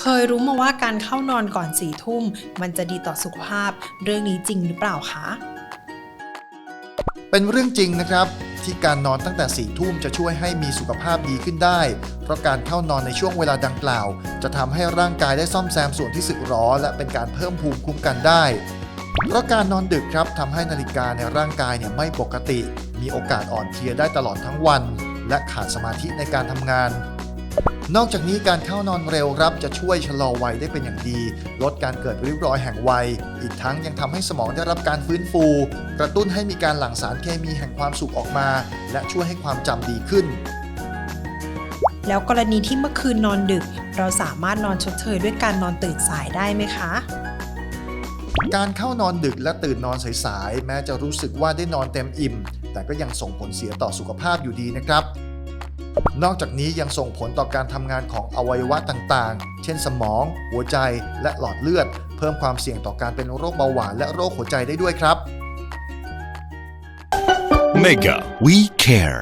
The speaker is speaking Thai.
เคยรู้มาว่าการเข้านอนก่อนสี่ทุ่ม มันจะดีต่อสุขภาพ เรื่องนี้จริงหรือเปล่าคะ เป็นเรื่องจริงนะครับ ที่การนอนตั้งแต่4ี่ทุ่มจะช่วยให้มีสุขภาพดีขึ้นได้ เพราะการเข้านอนในช่วงเวลาดังกล่าว จะทำให้ร่างกายได้ซ่อมแซมส่วนที่สึกหรอ และเป็นการเพิ่มภูมิคุ้มกันได้เพราะการนอนดึกครับทำให้นาฬิกาในร่างกายเนี่ยไม่ปกติ มีโอกาสอ่อนเพลียได้ตลอดทั้งวัน และขาดสมาธิในการทำงาน นอกจากนี้การเข้านอนเร็วครับจะช่วยชะลอวัยได้เป็นอย่างดี ลดการเกิดริ้วรอยแห่งวัย อีกทั้งยังทำให้สมองได้รับการฟื้นฟู กระตุ้นให้มีการหลั่งสารเคมีแห่งความสุขออกมา และช่วยให้ความจำดีขึ้น แล้วกรณีที่เมื่อคืนนอนดึก เราสามารถนอนชดเชยด้วยการนอนตื่นสายได้ไหมคะการเข้านอนดึกและตื่นนอนสายๆแม้จะรู้สึกว่าได้นอนเต็มอิ่ม แต่ก็ยังส่งผลเสียต่อสุขภาพอยู่ดีนะครับ นอกจากนี้ยังส่งผลต่อการทำงานของอวัยวะต่างๆ เช่นสมอง หัวใจ และหลอดเลือด เพิ่มความเสี่ยงต่อการเป็นโรคเบาหวานและโรคหัวใจได้ด้วยครับ Mega We Care